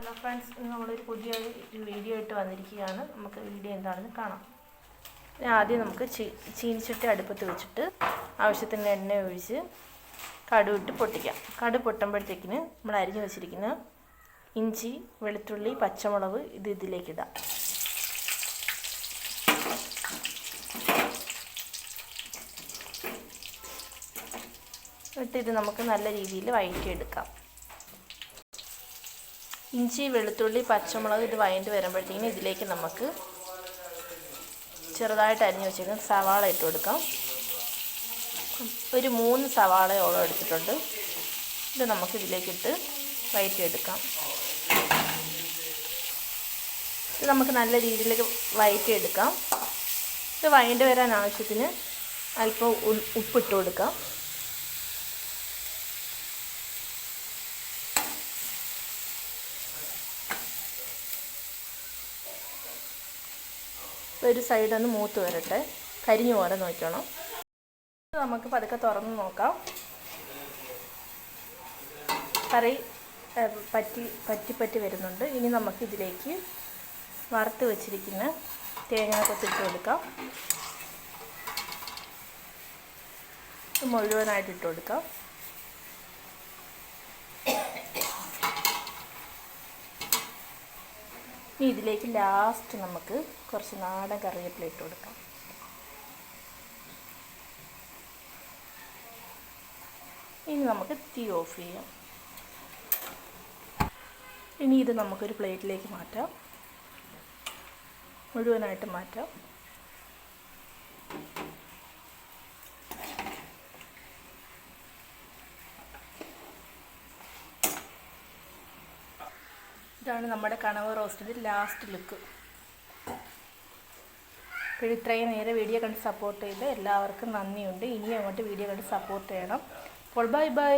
Hello friends ഇന്ന് നമ്മളൊരു പുതിയ വീഡിയോ ആയിട്ട് വന്നിരിക്കുകയാണ്. നമുക്ക് വീഡിയോ എന്താണെന്ന് കാണാം. ആദ്യം നമുക്ക് ചീ ചീനിച്ചട്ടി അടുപ്പത്ത് വെച്ചിട്ട് ആവശ്യത്തിന് എണ്ണ ഒഴിച്ച് കടു ഇട്ട് പൊട്ടിക്കാം. കടു പൊട്ടുമ്പോഴത്തേക്കിന് നമ്മൾ അരിഞ്ഞു വെച്ചിരിക്കുന്ന ഇഞ്ചി വെളുത്തുള്ളി പച്ചമുളക് ഇത് ഇതിലേക്ക് എന്നിട്ട് ഇത് നമുക്ക് നല്ല രീതിയിൽ വഴറ്റിയെടുക്കാം. ഇഞ്ചി വെളുത്തുള്ളി പച്ചമുളക് ഇത് വഴണ്ട് വരുമ്പോഴത്തേക്കും ഇതിലേക്ക് നമുക്ക് ചെറുതായിട്ട് അരിഞ്ഞു വെച്ചിരിക്കുന്ന സവാള ഇട്ട് കൊടുക്കാം. ഒരു മൂന്ന് സവാളയോളം എടുത്തിട്ടുണ്ട്. ഇത് നമുക്ക് ഇതിലേക്കിട്ട് വയറ്റിയെടുക്കാം. ഇത് നമുക്ക് നല്ല രീതിയിൽ വയറ്റിയെടുക്കാം. ഇത് വഴണ്ട് വരാൻ ആവശ്യത്തിന് അല്പം ഉപ്പിട്ട് കൊടുക്കാം. ഒരു സൈഡ് ഒന്ന് മൂത്ത് വരട്ടെ. കരിഞ്ഞു പോലെ നോക്കണം നമുക്ക് പതുക്കെ തുറന്ന് നോക്കാം. കറി പറ്റി പറ്റി പറ്റി വരുന്നുണ്ട്. ഇനി നമുക്ക് ഇതിലേക്ക് വറുത്ത് വെച്ചിരിക്കുന്ന തേങ്ങ കൊത്തിട്ട് കൊടുക്കാം. മുഴുവനായിട്ട് ഇട്ട് കൊടുക്കാം. ഇനി ഇതിലേക്ക് ലാസ്റ്റ് നമുക്ക് കുറച്ച് നാടൻ കറിവേപ്പില ഇട്ട് കൊടുക്കാം. ഇനി നമുക്ക് തീ ഓഫ് ചെയ്യാം. ഇനി ഇത് നമുക്കൊരു പ്ലേറ്റിലേക്ക് മാറ്റാം. മുഴുവനായിട്ട് മാറ്റാം. ഇതാണ് നമ്മുടെ കണവ് റോസ്റ്റിന്റെ ലാസ്റ്റ് ലുക്ക് അപ്പോൾ ഇത്രയും നേരെ വീഡിയോ കണ്ട് സപ്പോർട്ട് ചെയ്ത് എല്ലാവർക്കും നന്ദിയുണ്ട്. ഇനിയും അങ്ങോട്ട് വീഡിയോ കണ്ട് സപ്പോർട്ട് ചെയ്യണം. അപ്പോൾ ബൈ ബൈ